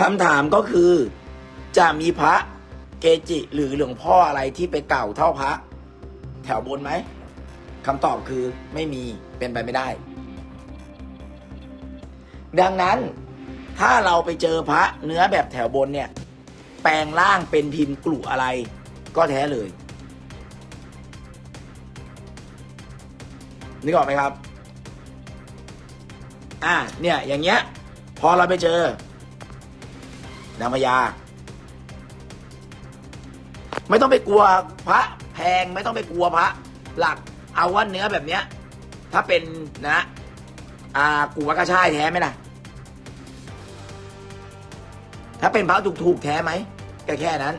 คำถามก็คือ จะมีพระเกจิหรือหลวงพ่ออะไรที่ไปเก่าเท่าพระ แถวบนไหมคำตอบคือไม่มีเป็นไปไม่ได้ ดังนั้นถ้าเราไปเจอพระเนื้อแบบแถวบนเนี่ย แปลงร่างเป็นพิมพ์กลุ่อะไรก็แท้เลยนึกออกไหมครับ อ่า เนี่ย อย่างเงี้ย พอเราไปเจอ นางพญาไม่ต้องไปกลัวพระแพงไม่ต้องไปกลัวพระ หลักเอาว่าเนื้อแบบเนี้ย ถ้าเป็นนะอ่ากูว่าก็ใช่แท้ไหมล่ะ ถ้าเป็นพระถูกๆแท้ไหมก็แค่นั้น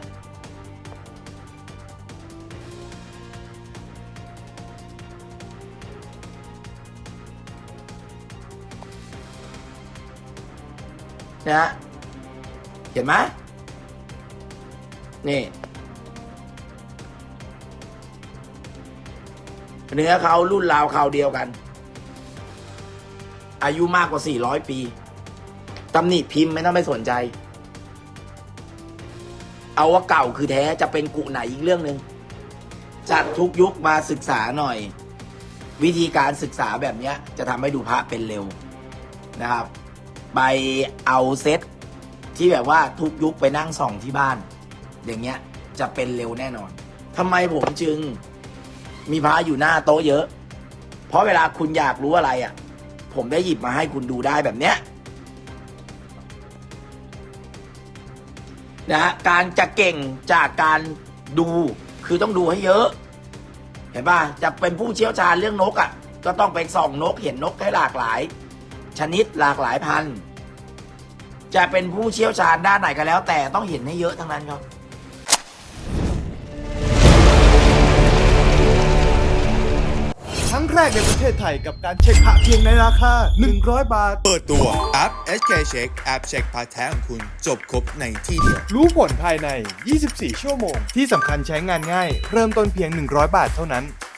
นะฮะ เห็นไหมนี่เนื้อเขารุ่นราวคราเดียวกัน อายุมากกว่า 400 ปีตำหนิพิมพ์ไม่ต้องไปสนใจ เอาว่าเก่าคือแท้จะเป็นกุไหนอีกเรื่องหนึง่งจัดทุกยุคมาศึกษาหน่อย วิธีการศึกษาแบบเนี้ยจะทำให้ดูพระเป็นเร็วนะครับ ไปเอาเซต ที่แบบว่าทุกยุคไปนั่งส่องที่บ้าน อย่างเงี้ยจะเป็นเร็วแน่นอนทำไมผมจึงมีพระอยู่หน้าโต๊ะเยอะ เพราะเวลาคุณอยากรู้อะไรอะ่ะ ผมได้หยิบมาให้คุณดูได้แบบเนี้ยนะฮะการจะเก่งจากการดูคือต้องดูให้เยอะ เห็นป่ะจะเป็นผู้เชี่ยวชาญเรื่องนกอะ่ะ ก็ต้องไปส่องนกเห็นนกให้หลากหลาย ชนิดหลากหลายพันธุ์ จะเป็นผู้เชี่ยวชาญด้านไหนก็แล้ว แต่ต้องเห็นให้เยอะทั้งนั้นครับครั้งแรกในประเทศไทยกับการเช็คพระเพียงในราคา 100 บาท เปิดตัวแอป SK Check แอปเช็คพาร์ทแท้ของคุณ จบครบในที่เดียว รู้ผลภายใน 24 ชั่วโมง ที่สำคัญใช้งานง่าย เริ่มต้นเพียง 100 บาทเท่านั้น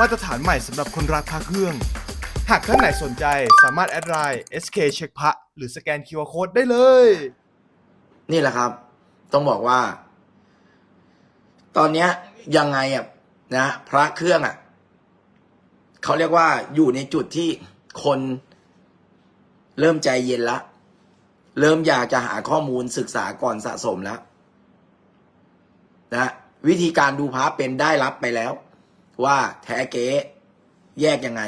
มาตรฐานใหม่สำหรับคนรักพระเครื่อง หากท่านไหนสนใจสามารถแอดไลน์ SK เช็คพระหรือสแกน QR Code ได้เลย นี่แหละครับ ต้องบอกว่า ตอนเนี้ยยังไงอะนะพระเครื่องอะเขาเรียกว่าอยู่ในจุดที่คนเริ่มใจเย็นละ เริ่มอยากจะหาข้อมูลศึกษาก่อนสะสมแล้วนะวิธีการดูพระเป็นได้รับไปแล้ว ว่าแท้เก๊แยกยังไง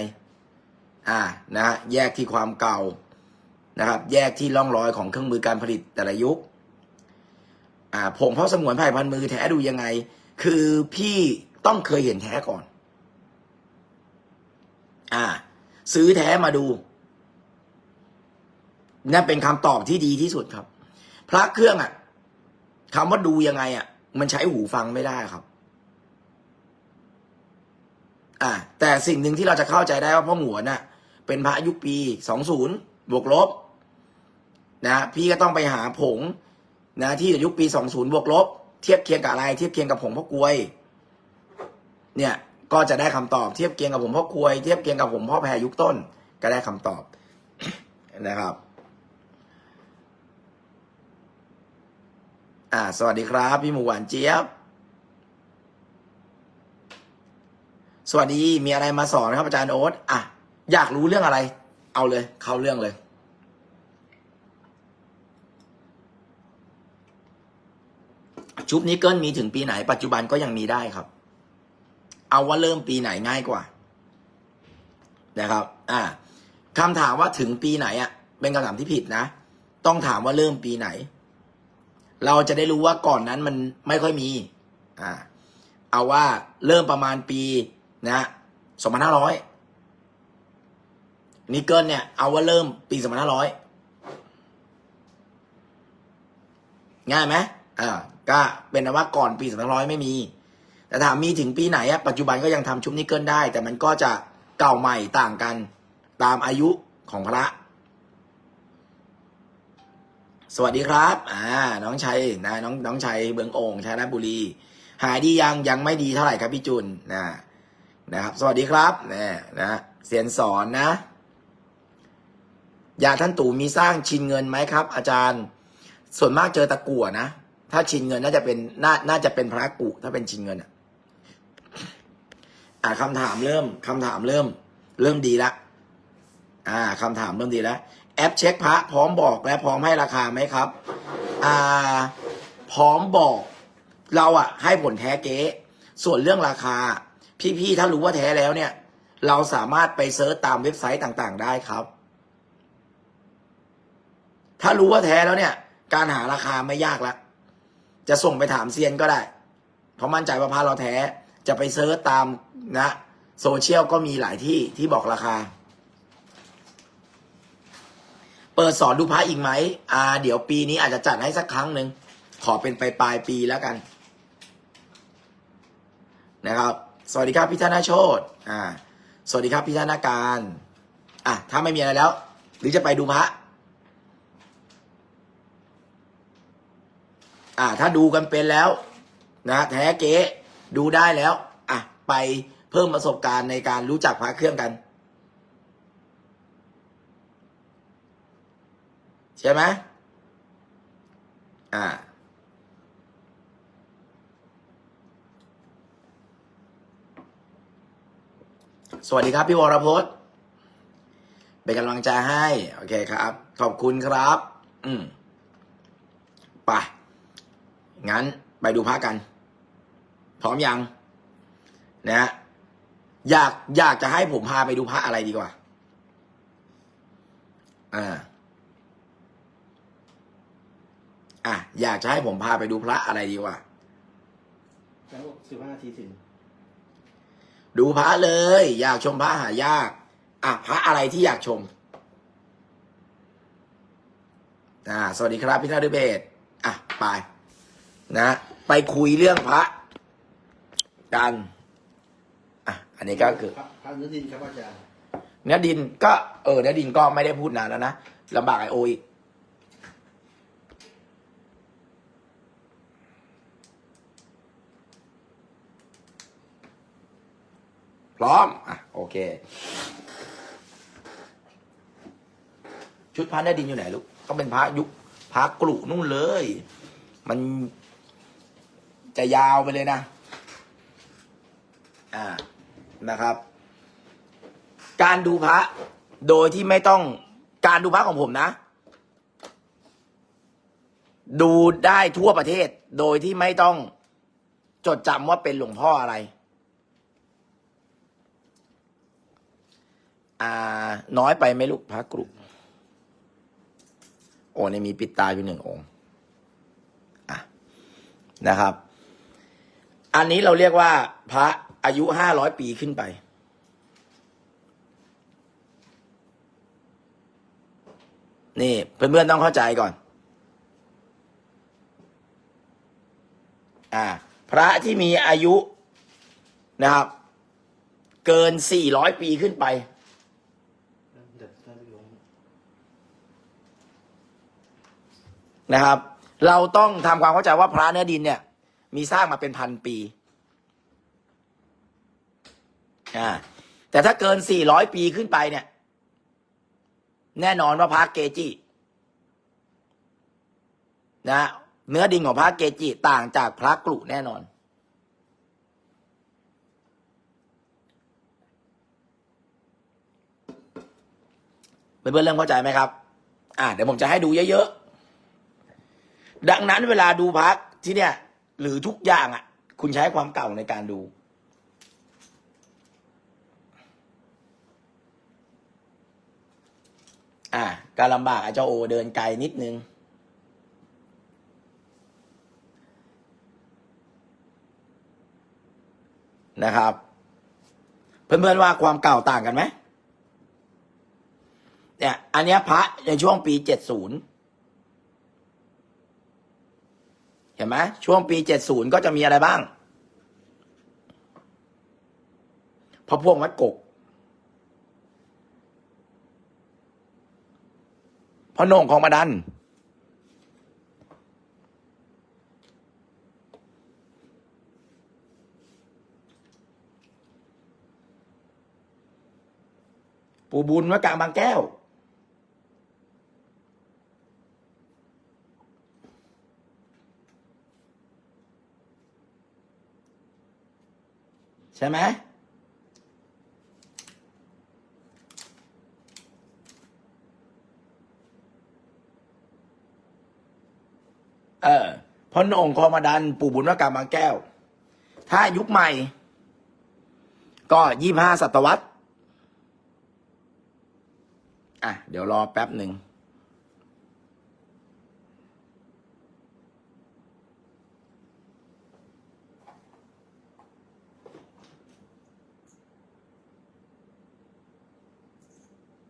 อ่านะแยกที่ความเก่านะครับ แยกที่ร่องรอยของเครื่องมือการผลิตแต่ละยุค อ่าผงเพาะสงวนไผ่พันมือแท้ดูยังไง คือพี่ต้องเคยเห็นแท้ก่อน อ่า ซื้อแท้มาดูนั่นเป็นคำตอบที่ดีที่สุดครับ พระเครื่องอะคำว่าดูยังไงอะ มันใช้หูฟังไม่ได้ครับ อ่าแต่สิ่งหนึ่งที่เราจะเข้าใจได้ว่าพ่อหงวนน่ะ เป็นพระยุคปีสองศูนย์บวกลบ นะพี่ก็ต้องไปหาผง นะ ที่ยุคปี20บวกลบ เทียบเคียงกับอะไร เทียบเคียงกับผงพ่อกลวย เนี่ยก็จะได้คำตอบเทียบเคียงกับผงพ่อกลวยเทียบเคียงกับผงพ่อแพรยุคต้น ก็ได้คำตอบนะครับ อ่า สวัสดีครับ พี่หมูหวานเจี๊ยบ สวัสดีมีอะไรมาสอนครับอาจารย์โอ๊ตอะอยากรู้เรื่องอะไร เอาเลย เข้าเรื่องเลย ชุบนิกเกิลมีถึงปีไหน ปัจจุบันก็ยังมีได้ครับ เอาว่าเริ่มปีไหนง่ายกว่า นะครับ อ่าคำถามว่าถึงปีไหนอะ เป็นคำถามที่ผิดนะ ต้องถามว่าเริ่มปีไหน เราจะได้รู้ว่าก่อนนั้นมันไม่ค่อยมี อ่า เอาว่าเริ่มประมาณปี นะสองพันห้าร้อยนิกเกิลเนี่ย เอาว่าเริ่มปีสองพันห้าร้อยง่ายไหมอ่า ก็เป็นนะว่าก่อนปีสองพันร้อยไม่มี แต่ถามมีถึงปีไหนอะปัจจุบันก็ยังทำชุบนิกเกิลได้ แต่มันก็จะเก่าใหม่ต่างกันตามอายุของพระ สวัสดีครับ อ่า น้องชัยนะน้องน้องชัยเบืองโอ่งชัยนาบุรี หายดียังยังไม่ดีเท่าไหร่ครับพี่จุนนะ นะครับ สวัสดีครับนะนะเสียนสอนนะยาท่านตู่มีสร้างชินเงินไหมครับ อาจารย์ ส่วนมากเจอตะกั่วนะถ้าชินเงินน่าจะเป็นน่าน่าจะเป็นพระกุถ้าเป็นชินเงินอะอ่าคำถามเริ่มคำถามเริ่ม เริ่มดีละอ่าคำถามเริ่มดีแล้วแอปเช็คพระพร้อมบอกและพร้อมให้ราคาไหมครับอ่าพร้อมบอก เราอะให้ผลแท้เก๊ส่วนเรื่องราคา พี่ๆถ้ารู้ว่าแท้แล้วเนี่ย เราสามารถไปเซิร์ชตามเว็บไซต์ต่างๆ ได้ครับ ถ้ารู้ว่าแท้แล้วเนี่ย การหาราคาไม่ยากละจะส่งไปถามเซียนก็ได้ เพราะมั่นใจว่าพระเราแท้จะไปเซิร์ชตามนะโซเชียลก็มีหลายที่ที่บอกราคา เปิดสอนดูพระอีกไหมอ่า เดี๋ยวปีนี้อาจจะจัดให้สักครั้งหนึ่งขอเป็นไปปลายปีแล้วกัน นะครับ สวัสดีครับพี่ธนาโชตอ่า สวัสดีครับพี่ธนาการ อะ ถ้าไม่มีอะไรแล้ว หรือจะไปดูพระอ่า ถ้าดูกันเป็นแล้ว นะแท้เก๊ดูได้แล้ว อะ ไปเพิ่มประสบการณ์ในการรู้จักพระเครื่องกัน ใช่ไหมอ่า สวัสดีครับพี่วรพจน์เป็นกำลังใจให้ โอเคครับ ขอบคุณครับ อืมไปงั้นไปดูพระกัน พร้อมยังนะฮะอยากอยากจะให้ผมพาไปดูพระอะไรดีกว่า อ่า อะ อยากจะให้ผมพาไปดูพระอะไรดีกว่าแล้วสิบห้านาทีถึง ดูพระเลย อยากชมพระหายาก อะพระอะไรที่อยากชมอ่าสวัสดีครับพี่นาฤเบศอะไปนะ ไปคุยเรื่องพระกันอะอันนี้ก็คือพระพระเนื้อดินครับอาจารย์เนื้อดินก็เออเนื้อดินก็ไม่ได้พูดนานแล้วนะลำบากไอโออีก พร้อม อะ โอเค ชุดพระเนื้อดินอยู่ไหนลูก ก็เป็นพระยุคพระกลุนู่นเลย มันจะยาวไปเลยนะ อ่า นะครับ การดูพระ โดยที่ไม่ต้อง การดูพระของผมนะ ดูได้ทั่วประเทศ โดยที่ไม่ต้องจดจำว่าเป็นหลวงพ่ออะไร อ่า น้อยไปไหมลูกพระกรุโอ้ในมีปิดตาอยู่หนึ่งองค์อะนะครับ อันนี้เราเรียกว่า พระอายุห้าร้อยปีขึ้นไป นี่เพื่อนๆต้องเข้าใจก่อน อ่า พระที่มีอายุนะครับ เกินสี่ร้อยปีขึ้นไป เดี๋ยวท่านลง นะครับ เราต้องทำความเข้าใจว่าพระเนื้อดินเนี่ย มีสร้างมาเป็นพันปีอ่าแต่ถ้าเกินสี่ร้อยปีขึ้นไปเนี่ย แน่นอนว่าพระเกจินะเนื้อดินของพระเกจิต่างจากพระกลุแน่นอน เพื่อนๆเริ่มเข้าใจไหมครับ อ่าเดี๋ยวผมจะให้ดูเยอะๆ ดังนั้นเวลาดูพักที่เนี่ย หรือทุกอย่างอะ คุณใช้ความเก่าในการดู อ่าการลำบากอาจจะโอเดินไกลนิดนึงนะครับ เพื่อนๆว่าความเก่าต่างกันไหมเนี่ย อันเนี้ยพระในช่วงปีเจ็ดศูนย์เห็นไหมช่วงปีเจ็ดศูนย์ก็จะมีอะไรบ้างพระพวงวัดกกพระนงของมาดัน ปู่บุญวัดกลางบางแก้ว ใช่ไหมเออพระโหนงคอมาดัน ปู่บุญวัดกางบางแก้ว ถ้ายุคใหม่ ก็ยี่ห้าศตวรรษ อะ เดี๋ยวรอแป๊บหนึ่ง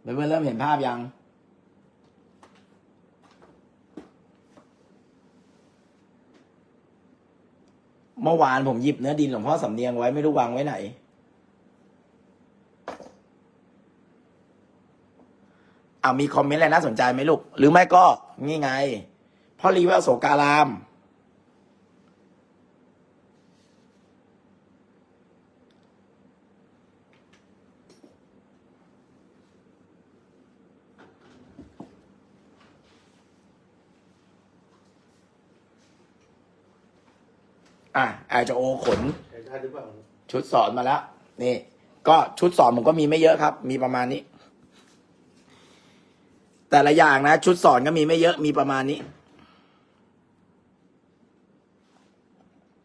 เพื่อนๆเริ่มเห็นภาพยัง เมื่อวานผมหยิบเนื้อดินหลวงพ่อสำเนียงไว้ไม่รู้วางไว้ไหน เอามีคอมเมนต์อะไรน่าสนใจไหมลูก หรือไม่ก็ นี่ไงพ่อรีเวลโสการาม อะไอจะโอขนใช้ได้หรือเปล่าชุดสอนมาแล้ว นี่ ก็ชุดสอนผมก็มีไม่เยอะครับ มีประมาณนี้ แต่ละอย่างนะ ชุดสอนก็มีไม่เยอะมีประมาณนี้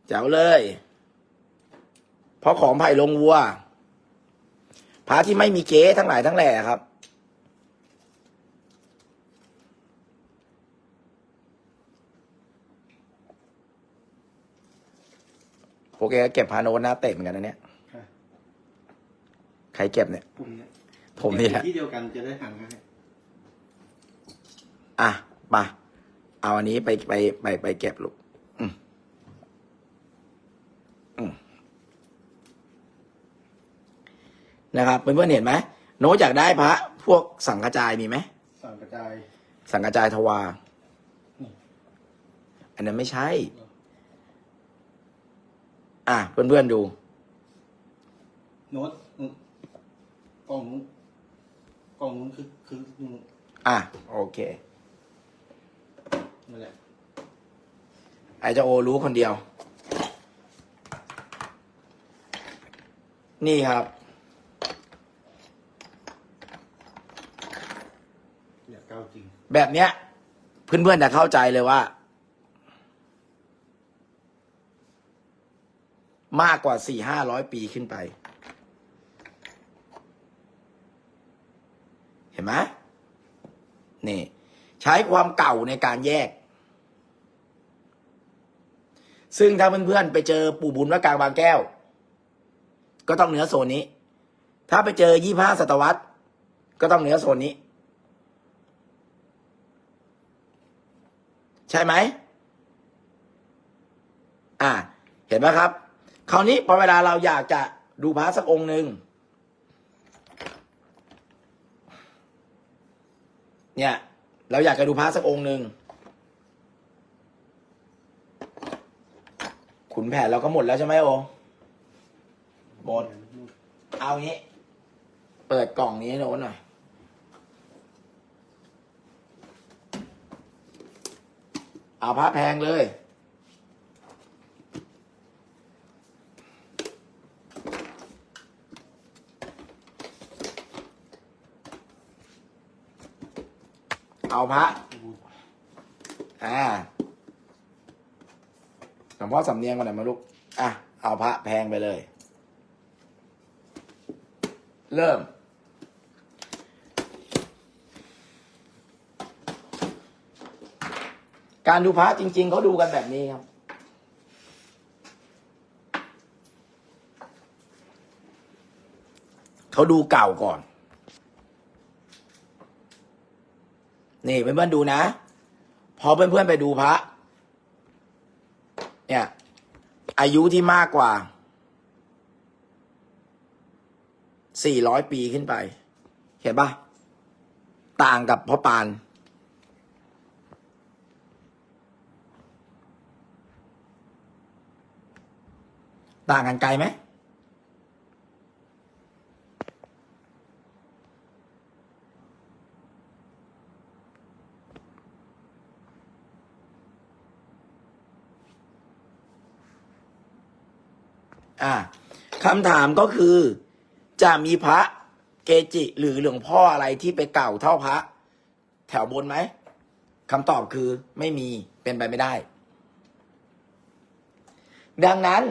แจ๋วเลย เพราะของไผ่ลงวัวพระที่ไม่มีเก๊ทั้งหลายทั้งแหล่ครับ โอเคเก็บพาโนนนะเตะเหมือนกันนะเนี่ยค่ะใครเก็บเนี่ยกลุ่มเนี้ยผมนี่แหละ ที่เดียวกันจะได้ห่างง่ายอะไปเอาอันนี้ไปไปไปไปเก็บลูกอืมอืมนะครับเพื่อนๆเห็นไหมโน้ตอยากได้พระ พวกสังกระจายมีไหม สั่งกระจาย สังกระจายทวาอืมอันนั้นไม่ใช่อ่ะเพื่อนๆดู โน้ตอืมกล่องนู้นกล่องนู้นคือคือนู้นอะโอเค นั่นแหละไอเจะโอรู้คนเดียว นี่ครับ อยากเก้าจริง แบบเนี้ย เพื่อนๆจะเข้าใจเลยว่า มากกว่าสี่ห้าร้อยปีขึ้นไป เห็นไหมนี่ใช้ความเก่าในการแยก ซึ่งถ้าเพื่อนๆไปเจอปู่บุญวัดกลางบางแก้ว ก็ต้องเหนือโซนนี้ ถ้าไปเจอยี่ห้าศตวรรษ ก็ต้องเหนือโซนนี้ ใช่ไหม อ่า เห็นไหมครับ คราวนี้พอเวลาเราอยากจะดูพระสักองค์หนึ่งเนี่ย เราอยากจะดูพระสักองค์หนึ่งขุนแผนเราก็หมดแล้วใช่ไหมโอหมด เอางี้ เปิดกล่องนี้ห้โน้ตหน่อยเอาพระแพงเลย เอาพระอ่าหลวงพ่อสำเนียงก่อนหน่อยมาลูก อะ เอาพระแพงไปเลย เริ่ม การดูพระจริง ๆ เขาดูกันแบบนี้ครับ เขาดูเก่าก่อน นี่เพื่อนๆดูนะ พอเพื่อนๆไปดูพระ เนี่ย อายุที่มากกว่าสี่ร้อยปีขึ้นไป เห็นปะต่างกับพ่อปาน ต่างกันไกลไหม อ่าคำถามก็คือ จะมีพระเกจิ หรือหลวงพ่ออะไรที่ไปเก่าเท่าพระ แถวบนไหมคำตอบคือไม่มีเป็นไปไม่ได้ ดังนั้น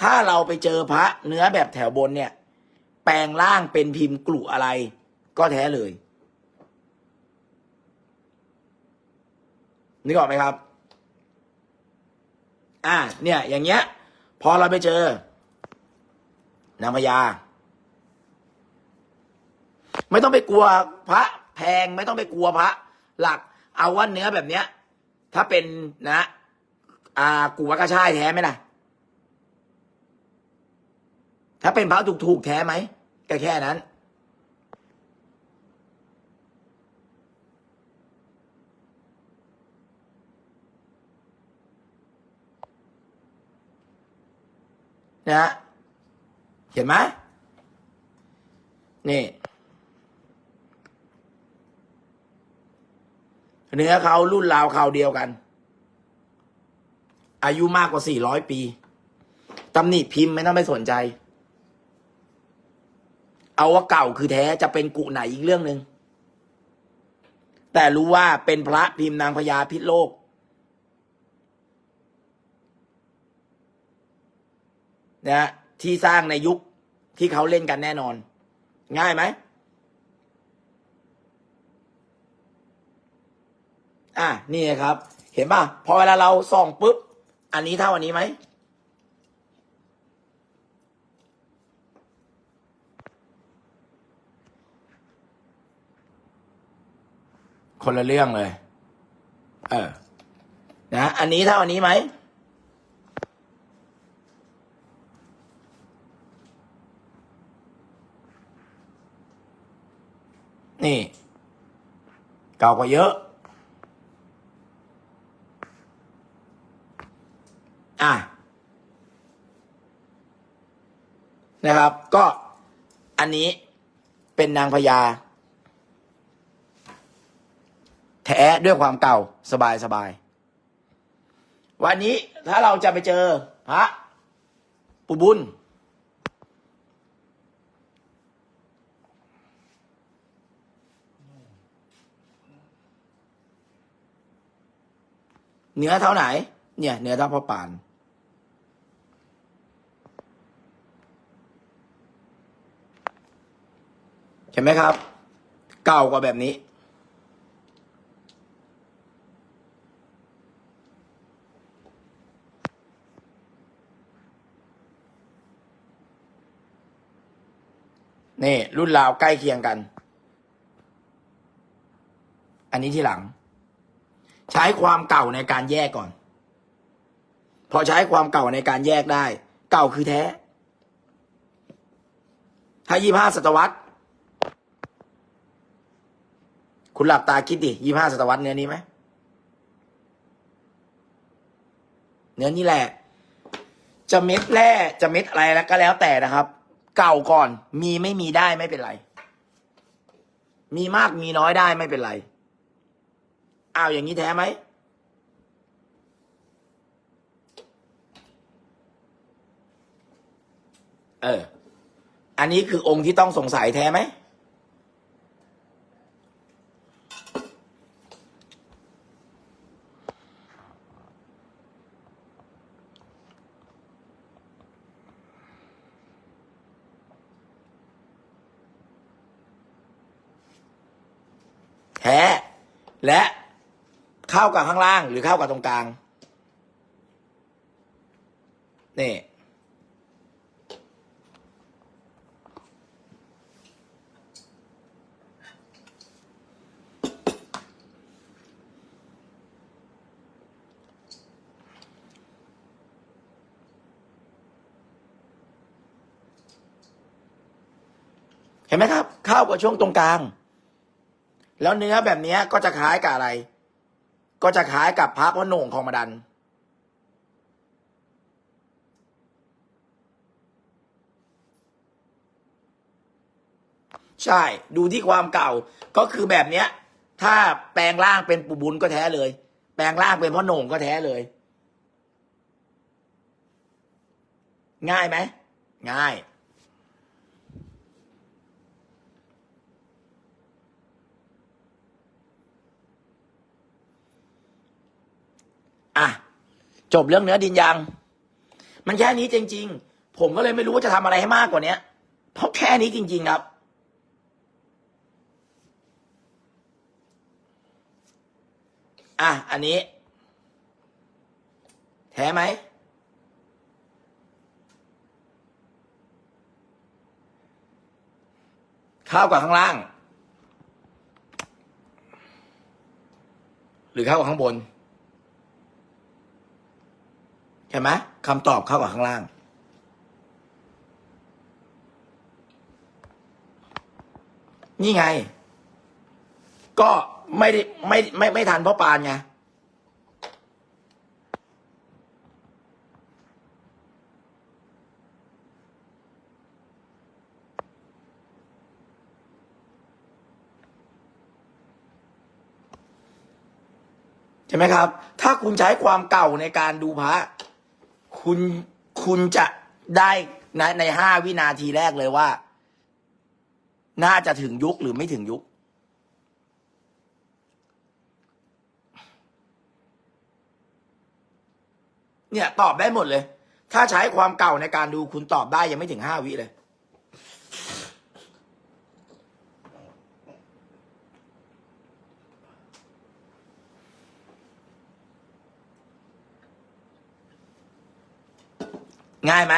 ถ้าเราไปเจอพระเนื้อแบบแถวบนเนี่ย แปลงร่างเป็นพิมพ์กลุอะไร ก็แท้เลยนึกออกไหมครับ อ่า เนี่ย อย่างเงี้ย พอเราไปเจอ นางพญาไม่ต้องไปกลัวพระแพงไม่ต้องไปกลัวพระ หลัก เอาว่าเนื้อแบบเนี้ย ถ้าเป็นนะ อ่ากูว่ากระชายแท้ไหมล่ะ ถ้าเป็นพระถูกๆแท้ไหมก็แค่นั้น นะฮะ เห็นไหมนี่ เนื้อเขารุ่นราวเขาเดียวกัน อายุมากกว่าสี่ร้อยปีตำหนิพิมพ์ไม่ต้องไปสนใจ เอาว่าเก่าคือแท้จะเป็นกุไหนอีกเรื่องหนึ่งแต่รู้ว่าเป็นพระพิมพ์นางพญาพิษโลก นะที่สร้างในยุค ที่เขาเล่นกันแน่นอน ง่ายไหมอะนี่ครับ เห็นป่ะพอเวลาเราส่องปุ๊บ อันนี้เท่าอันนี้ไหมคนละเรื่องเลย เออ นะ อันนี้เท่าอันนี้ไหม นี่ เก่ากว่าเยอะอะนะครับ ก็อันนี้เป็นนางพญาแท้ด้วยความเก่าสบายสบาย วันนี้ถ้าเราจะไปเจอพระปุบุญ เนื้อเท่าไหน เนี่ย เนื้อเท่าพ่อปาน เห็นไหมครับ เก่ากว่าแบบนี้ นี่ รุ่นราวใกล้เคียงกัน อันนี้ที่หลัง ใช้ความเก่าในการแยกก่อน พอใช้ความเก่าในการแยกได้ เก่าคือแท้ ถ้ายี่ห้าศตวรรษ คุณหลับตาคิดดิยี่ห้าศตวรรษเนื้อนี้ไหมเนื้อนี้แหละ จะเม็ดแร่จะเม็ดอะไรแล้วก็แล้วแต่นะครับ เก่าก่อน มีไม่มีได้ไม่เป็นไร มีมากมีน้อยได้ไม่เป็นไร อ้าวอย่างนี้แท้ไหมเออ อันนี้คือองค์ที่ต้องสงสัยแท้ไหมากับข้างล่าง หรือเข้ากับตรงกลาง นี่ เห็นไหมครับ เข้ากับช่วงตรงกลาง แล้วเนื้อแบบนี้ก็จะคล้ายกับอะไร ก็จะคล้ายกับพระพ่อโหน่งของมาดัน ใช่ดูที่ความเก่าก็คือแบบเนี้ย ถ้าแปลงร่างเป็นปู่บุญก็แท้เลย แปลงร่างเป็นพ่อโหน่งก็แท้เลย ง่ายไหมง่าย อะจบเรื่องเนื้อดินยังมันแค่นี้จริง ๆ ผมก็เลยไม่รู้ว่าจะทำอะไรให้มากกว่านี้เพราะแค่นี้จริง ๆ ครับ อะ อันนี้ แท้ไหมเข้ากับข้างล่าง หรือเข้ากับข้างบน ใช่ไหมคำตอบเข้ากับข้างล่าง นี่ไง ก็ไม่ได้ไม่ไม่ไม่ทันเพราะปานไงใช่ไหมครับ ถ้าคุณใช้ความเก่าในการดูพระ คุณคุณจะได้ในในห้าวินาทีแรกเลยว่า น่าจะถึงยุคหรือไม่ถึงยุค เนี่ย ตอบได้หมดเลย ถ้าใช้ความเก่าในการดูคุณตอบได้ยังไม่ถึงห้าวิเลย ง่ายไหม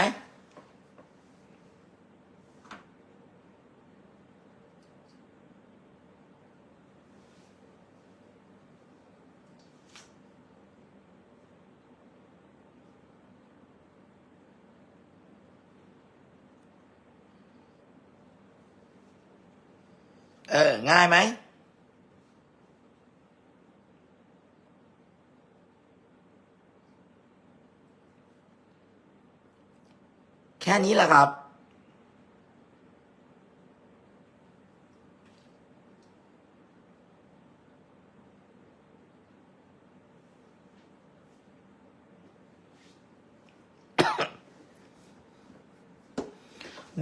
เออ ง่ายไหม แค่นี้แหละครับ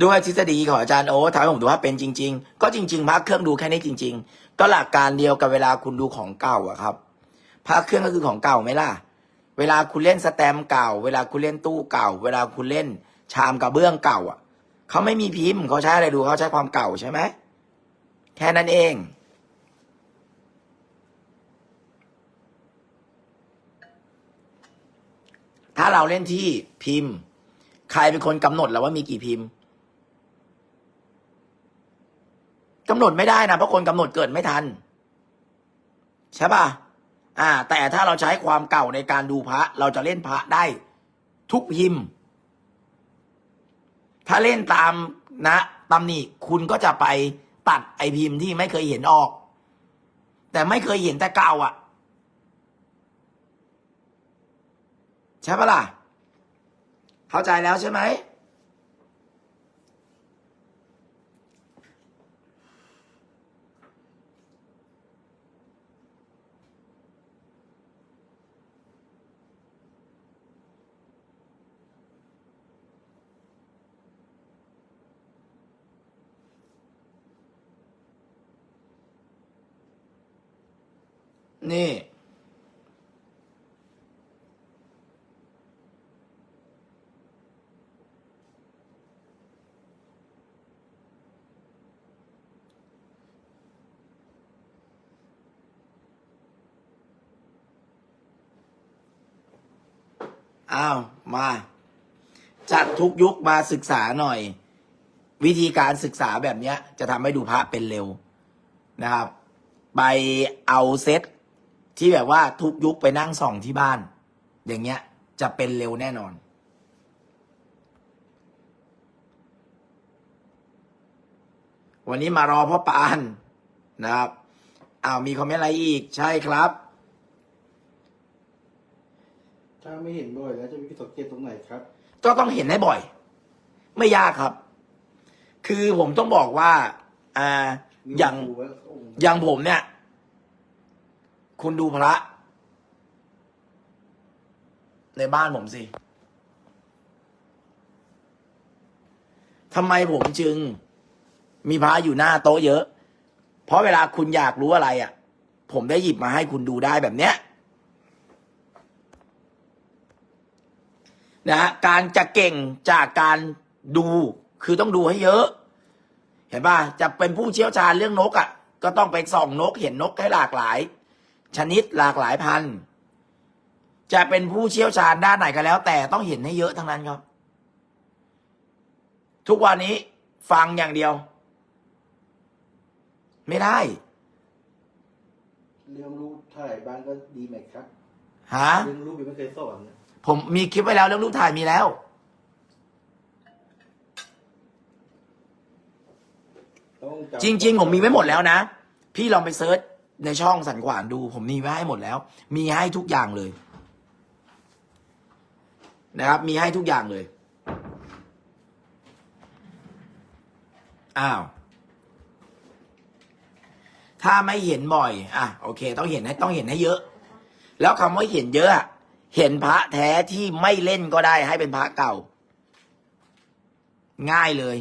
ด้วยทฤษฎีของอาจารย์โอ๊ตทำให้ผมดูว่าเป็นจริง ๆ ก็จริงๆพระเครื่องดูแค่นี้จริง ๆ ก็หลักการเดียวกับเวลาคุณดูของเก่าอะครับพระเครื่องก็คือของเก่าไหมล่ะ เวลาคุณเล่นสแตมเก่า เวลาคุณเล่นตู้เก่า เวลาคุณเล่น ชามกระเบื้องเก่า อะเขาไม่มีพิมพ์เขาใช้อะไรดูเขาใช้ความเก่าใช่ไหมแค่นั้นเองถ้าเราเล่นที่พิมพ์ ใครเป็นคนกำหนดแล้วว่ามีกี่พิมพ์กำหนดไม่ได้นะเพราะคนกำหนดเกิดไม่ทัน ใช่ป่ะอ่า แต่ถ้าเราใช้ความเก่าในการดูพระ เราจะเล่นพระได้ทุกพิมพ์ ถ้าเล่นตามนะตำหนิคุณก็จะไปตัดไอพิมพ์ที่ไม่เคยเห็นออก แต่ไม่เคยเห็นแต่เก่าอะ ใช่ปะล่ะ เข้าใจแล้วใช่ไหม นี่ อ้าว มา จัดทุกยุคมาศึกษาหน่อย วิธีการศึกษาแบบเนี้ยจะทำให้ดูพระเป็นเร็วนะครับ ไปเอาเซต ที่แบบว่าทุกยุคไปนั่งส่องที่บ้าน อย่างเงี้ย จะเป็นเร็วแน่นอนควันนี้มารอพ่อปานนะครับอ้าวมีคอมเมนต์อะไรอีกใช่ครับถ้าไม่เห็นบ่อยแล้วจะมีสังเกตตรงไหนครับ ก็ต้องเห็นให้บ่อย ไม่ยากครับ คือผมต้องบอกว่าอ่าอย่างดูไว้องค์อย่างผมเนี่ย คุณดูพระ ในบ้านผมสิทำไมผมจึง มีพระอยู่หน้าโต๊ะเยอะ เพราะเวลาคุณอยากรู้อะไรอะ่ะ ผมได้หยิบมาให้คุณดูได้แบบเนี้ยนะฮะการจะเก่งจากการดูคือต้องดูให้เยอะ เห็นป่ะจะเป็นผู้เชี่ยวชาญเรื่องนกอะ่ะ ก็ต้องไปส่องนกเห็นนกให้หลากหลาย ชนิดหลากหลายพันธุ์จะเป็นผู้เชี่ยวชาญด้านไหนก็แล้ว แต่ต้องเห็นให้เยอะทั้งนั้นครับ ทุกวันนี้ฟังอย่างเดียว ไม่ได้ เรื่องรูปถ่ายบ้านก็ดีไหมครับฮะเรื่องรูปยังไม่เคยสอนนะผมมีคลิปไว้แล้วเรื่องรูปถ่ายมีแล้ว ต้องจำจริง ๆ ผมมีไว้หมดแล้วนะ พี่ลองไปเซิร์ช ในช่องสันขวานดูผมมีไว้ให้หมดแล้ว มีให้ทุกอย่างเลย นะครับ มีให้ทุกอย่างเลย อ้าว ถ้าไม่เห็นบ่อย อะ โอเค ต้องเห็นให้ต้องเห็นให้เยอะ แล้วคำว่าเห็นเยอะเห็นพระแท้ที่ไม่เล่นก็ได้ให้เป็นพระเก่า ง่ายเลย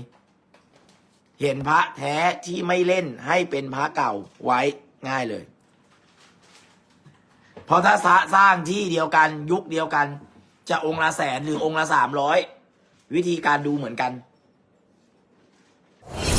เห็นพระแท้ที่ไม่เล่นให้เป็นพระเก่าไว้ ง่ายเลย เพราะถ้าสร้างที่เดียวกันยุคเดียวกัน จะองค์ละแสนหรือองค์ละสามร้อยวิธีการดูเหมือนกัน